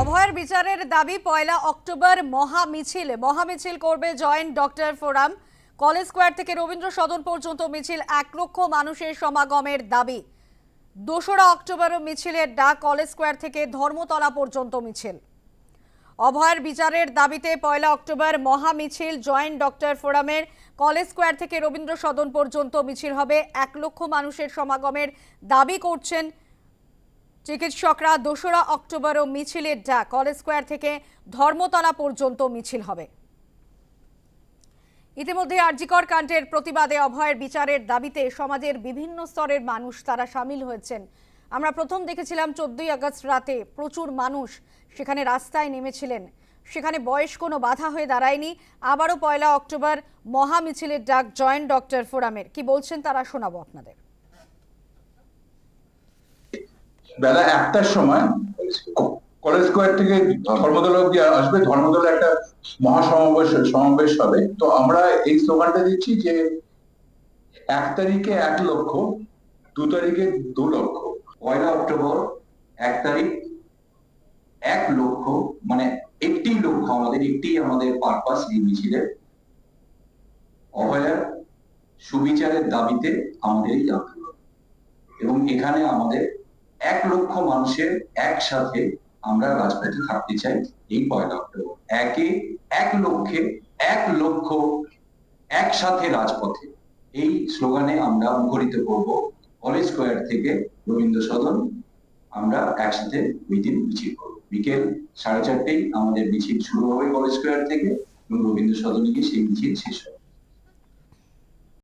অভয়ের বিচারের দাবি পয়লা অক্টোবর মহা মিছিল মহা মিছিল করবে joint doctor forum. College square থেকে রবীন্দ্র সদন পর্যন্ত মিছিল, এক লক্ষ মানুষের সমাগমের দাবি। দোসরা অক্টোবরও মিছিলের ডাক কলেজ স্কোয়ার থেকে ধর্মতলা পর্যন্ত মিছিল। অভয়ের বিচারের দাবিতে পয়লা অক্টোবর মহা মিছিল জয়েন্ট ডক্টর ফোরামের কলেজ স্কোয়ার থেকে রবীন্দ্র সদন পর্যন্ত মিছিল হবে। এক লক্ষ মানুষের সমাগমের দাবি করছেন চিকিৎসকরা দোসরা অক্টোবরও মিছিলের ডাক। কলেজ স্কোয়ার থেকে ধর্মতলা পর্যন্ত মিছিল হবে। ইতিমধ্যে আরজিকর কাণ্ডের প্রতিবাদে অভয়ের বিচারের দাবিতে সমাজের বিভিন্ন স্তরের মানুষ তারা সামিল হয়েছেন। আমরা প্রথম দেখেছিলাম চোদ্দই আগস্ট রাতে প্রচুর মানুষ সেখানে রাস্তায় নেমেছিলেন। সেখানে বয়স কোনো বাধা হয়ে দাঁড়ায়নি। আবারও পয়লা অক্টোবর মহা মিছিলের ডাক জয়েন্ট ডক্টর ফোরামের। কি বলছেন তারা শোনাবো আপনাদের। বেলা একটার সময় কলেজ স্কোয়ার থেকে ধর্মতলা অব্দি আসবে। ধর্মতলা একটা মহাসমাবেশ, সমাবেশ হবে। তো আমরা এই স্লোগানটা দিচ্ছি যে এক তারিখে এক লক্ষ, দু তারিখে দু লক্ষ, পয়লা অক্টোবর এক তারিখ, এক লক্ষ মানে একটি লক্ষ্য আমাদের, একটি আমাদের পারপাস এই মিছিলের অভয়ার সুবিচারের দাবিতে আমাদের এই আন্দোলন। এবং এখানে আমাদের এক লক্ষ মানুষের একসাথে আমরা রাজপথে থাকতে চাই এই পয়লা অক্টোবর। একে এক লক্ষে এক লক্ষ একসাথে রাজপথে। এই স্লোগানে আমরা মুখরিত করব কলেজ স্কোয়ার থেকে রবীন্দ্র সদন। আমরা একসাথে ওই দিন মিছিল করব। বিকেল সাড়ে চারটেই আমাদের মিছিল শুরু হবে কলেজ স্কোয়ার থেকে এবং রবীন্দ্র সদনে গিয়ে সেই মিছিল শেষ হবে।